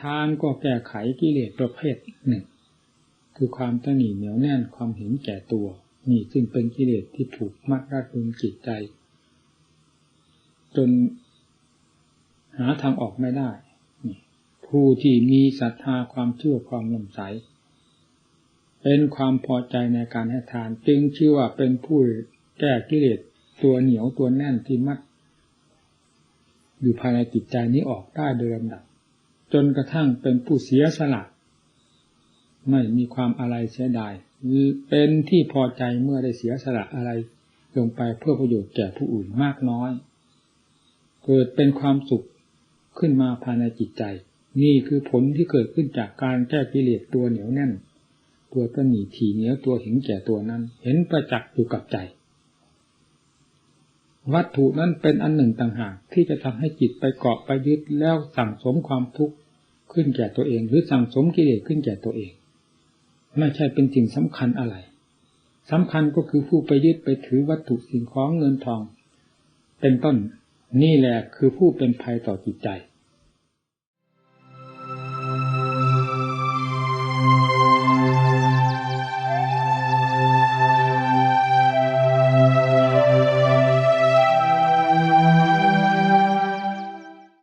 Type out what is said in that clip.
ทานก็แก้ไขกิเลสประเภทหนึ่ง คือความตนีเหนียวแน่นความเห็นแก่ตัว นี่ซึ่งเป็นกิเลสที่ถูกมัดรัดรึงจิตใจ จนหาทางออกไม่ได้นี่ผู้ที่มีศรัทธาความเชื่อความลำใส เป็นความพอใจในการให้ทาน จึงชื่อว่าเป็นผู้แก้กิเลสตัวเหนียวตัวแน่นที่มัดอยู่ภายในจิตใจนี้ออกได้โดยลำดับ จนกระทั่งเป็นผู้เสียสละไม่มีความอะไรเสียดายเป็นที่พอใจเมื่อได้เสียสละอะไรลงไปเพื่อประโยชน์แก่ผู้อื่นมากน้อย เกิดเป็นความสุขขึ้นมาภายในจิตใจ นี่คือผลที่เกิดขึ้นจากการแก้กิเลสตัวเหนียวแน่น ตัวตนีถีเหนียวตัวหิงแก่ตัวนั้น เห็นประจักษ์อยู่กับใจ วัตถุนั้นเป็นอันหนึ่งต่างหากที่จะทำให้จิตไปเกาะไปยึดแล้วสั่งสมความทุกข์ขึ้นแก่ตัวเอง หรือสั่งสมกิเลสขึ้นแก่ตัวเอง ไม่ใช่เป็นสิ่งสำคัญอะไรสำคัญก็คือผู้ไปยึดไปถือวัตถุสิ่งของเงินทอง เป็นต้นนี่แหละคือผู้เป็นภัยต่อจิตใจ